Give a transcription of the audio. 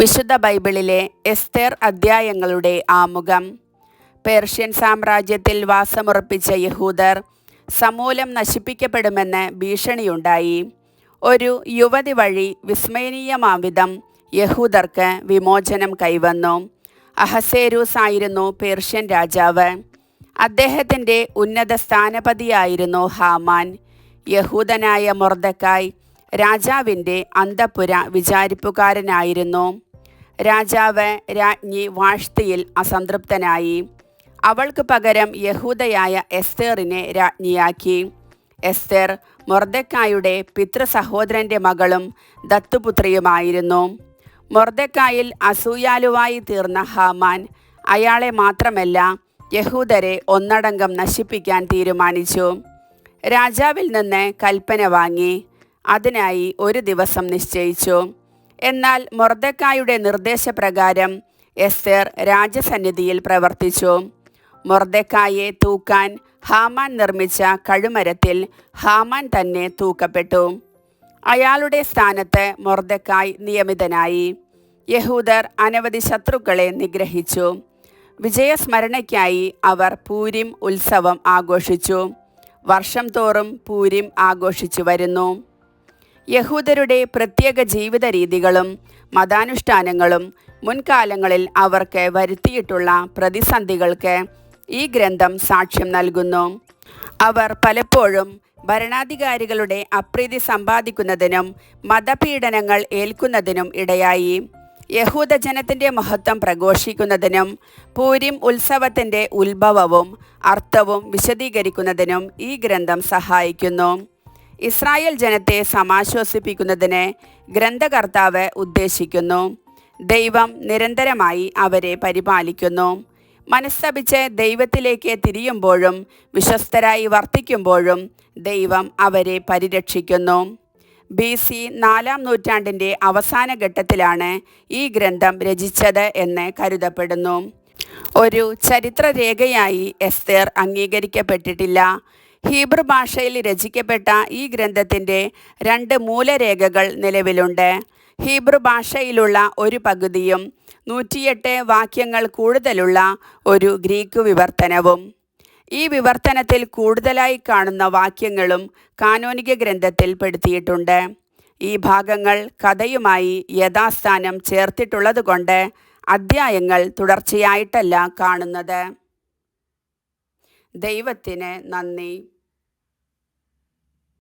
വിശുദ്ധ ബൈബിളിലെ എസ്തേർ അധ്യായങ്ങളുടെ ആമുഖം. പേർഷ്യൻ സാമ്രാജ്യത്തിൽ വാസമുറപ്പിച്ച യഹൂദർ സമൂലം നശിപ്പിക്കപ്പെടുമെന്ന് ഭീഷണിയുണ്ടായി. ഒരു യുവതി വഴി വിസ്മയനീയമാവിധം യഹൂദർക്ക് വിമോചനം കൈവന്നു. അഹസേരൂസ് ആയിരുന്നു പേർഷ്യൻ രാജാവ്. അദ്ദേഹത്തിന്റെ ഉന്നത സ്ഥാനപതിയായിരുന്നു ഹാമാൻ. യഹൂദനായ മൊർദക്കായ് രാജാവിന്റെ അന്തപുര വിചാരിപ്പുകാരനായിരുന്നു. രാജാവ് രാജ്ഞി വാഷ്തിയിൽ അസംതൃപ്തനായി. അവൾക്ക് പകരം യഹൂദയായ എസ്തേറിനെ രാജ്ഞിയാക്കി. എസ്തേർ മൊർദക്കായുടെ പിതൃസഹോദരന്റെ മകളും ദത്തുപുത്രിയുമായിരുന്നു. മൊർദക്കായിൽ അസൂയാലുവായി തീർന്ന ഹാമാൻ അയാളെ മാത്രമല്ല യഹൂദരെ ഒന്നടങ്കം നശിപ്പിക്കാൻ തീരുമാനിച്ചു. രാജാവിൽ നിന്ന് കൽപ്പന വാങ്ങി. അതിനായി ഒരു ദിവസം നിശ്ചയിച്ചു. എന്നാൽ മൊർദക്കായുടെ നിർദ്ദേശപ്രകാരം എസ്തേർ രാജസന്നിധിയിൽ പ്രവർത്തിച്ചു. മൊർദക്കായെ തൂക്കാൻ ഹാമാൻ നിർമ്മിച്ച കഴുമരത്തിൽ ഹാമാൻ തന്നെ തൂക്കപ്പെട്ടു. അയാളുടെ സ്ഥാനത്ത് മൊർദക്കായ് നിയമിതനായി. യഹൂദർ അനവധി ശത്രുക്കളെ നിഗ്രഹിച്ചു. വിജയസ്മരണയ്ക്കായി അവർ പൂരിം ഉത്സവം ആഘോഷിച്ചു. വർഷം തോറും പൂരിം ആഘോഷിച്ചു വരുന്നു. യഹൂദരുടെ പ്രത്യേക ജീവിത രീതികളും മതാനുഷ്ഠാനങ്ങളും മുൻകാലങ്ങളിൽ അവർക്ക് വരുത്തിയിട്ടുള്ള പ്രതിസന്ധികൾക്ക് ഈ ഗ്രന്ഥം സാക്ഷ്യം നൽകുന്നു. അവർ പലപ്പോഴും ഭരണാധികാരികളുടെ അപ്രീതി സമ്പാദിക്കുന്നതിനും മതപീഡനങ്ങൾ ഏൽക്കുന്നതിനും ഇടയായി. യഹൂദജനത്തിന്റെ മഹത്വം പ്രഘോഷിക്കുന്നതിനും പൂരിം ഉത്സവത്തിന്റെ ഉത്ഭവവും അർത്ഥവും വിശദീകരിക്കുന്നതിനും ഈ ഗ്രന്ഥം സഹായിക്കുന്നു. ഇസ്രായേൽ ജനത്തെ സമാശ്വസിപ്പിക്കുന്നതിന് ഗ്രന്ഥകർത്താവ് ഉദ്ദേശിക്കുന്നു. ദൈവം നിരന്തരമായി അവരെ പരിപാലിക്കുന്നു. മനസ്തപിച്ച് ദൈവത്തിലേക്ക് തിരിയുമ്പോഴും വിശ്വസ്തരായി വർത്തിക്കുമ്പോഴും ദൈവം അവരെ പരിരക്ഷിക്കുന്നു. ബി സി നാലാം നൂറ്റാണ്ടിന്റെ അവസാന ഘട്ടത്തിലാണ് ഈ ഗ്രന്ഥം രചിച്ചത് എന്ന് കരുതപ്പെടുന്നു. ഒരു ചരിത്രരേഖയായി എസ്തേർ അംഗീകരിക്കപ്പെട്ടിട്ടില്ല. ഹീബ്രു ഭാഷയിൽ രചിക്കപ്പെട്ട ഈ ഗ്രന്ഥത്തിന്റെ രണ്ട് മൂലരേഖകൾ നിലവിലുണ്ട്. ഹീബ്രു ഭാഷയിലുള്ള ഒരു പകുതിയും നൂറ്റിയെട്ട് വാക്യങ്ങൾ കൂടുതലുള്ള ഒരു ഗ്രീക്ക് വിവർത്തനവും. ഈ വിവർത്തനത്തിൽ കൂടുതലായി കാണുന്ന വാക്യങ്ങളും കാനോനിക ഗ്രന്ഥത്തിൽ പെടുത്തിയിട്ടുണ്ട്. ഈ ഭാഗങ്ങൾ കഥയുമായി യഥാസ്ഥാനം ചേർത്തിട്ടുള്ളതുകൊണ്ട് അധ്യായങ്ങൾ തുടർച്ചയായിട്ടല്ല കാണുന്നത്. ദൈവത്തിന് നന്ദി.